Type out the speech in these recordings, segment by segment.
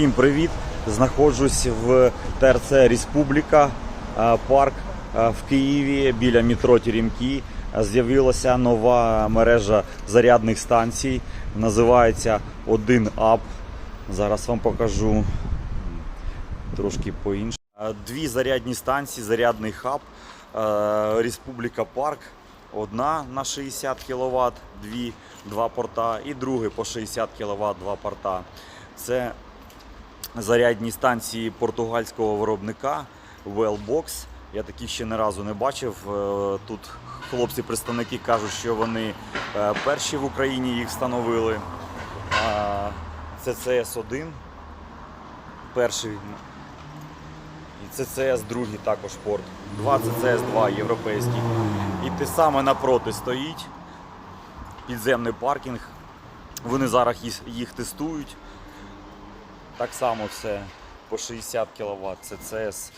Всім привіт! Знаходжусь в ТРЦ Республіка, е, парк е, в Києві біля метро Теремки. Е, З'явилася нова мережа зарядних станцій. Називається 1UP. Зараз вам покажу трошки по-іншому. Е, Дві зарядні станції, зарядний хаб, Республіка Парк. Одна на 60 кВт, дві, два порта, і другий по 60 кВт, два порта. Це зарядні станції португальського виробника Wellbox. Я таких ще не разу не бачив. Е, Тут хлопці-представники кажуть, що вони е, перші в Україні їх встановили. Це CS1, перший. І CCS другий також порт. Два CCS 2 європейський. І те саме напроти стоїть. Підземний паркінг. Вони зараз їх тестують. Так само все по 60 кВт. Це CS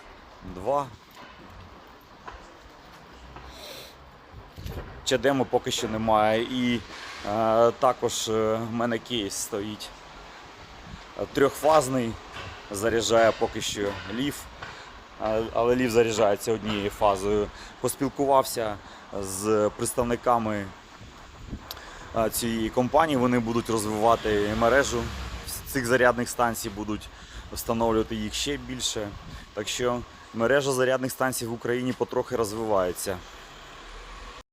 2. Чадему поки що немає. І е, також е, в мене кейс стоїть. Трьохфазний. Заряджає поки що ліф. Е, Але ліф заряджається однією фазою. Поспілкувався з представниками е, цієї компанії. Вони будуть розвивати мережу цих зарядних станцій, будуть встановлювати їх ще більше. Так що мережа зарядних станцій в Україні потрохи розвивається.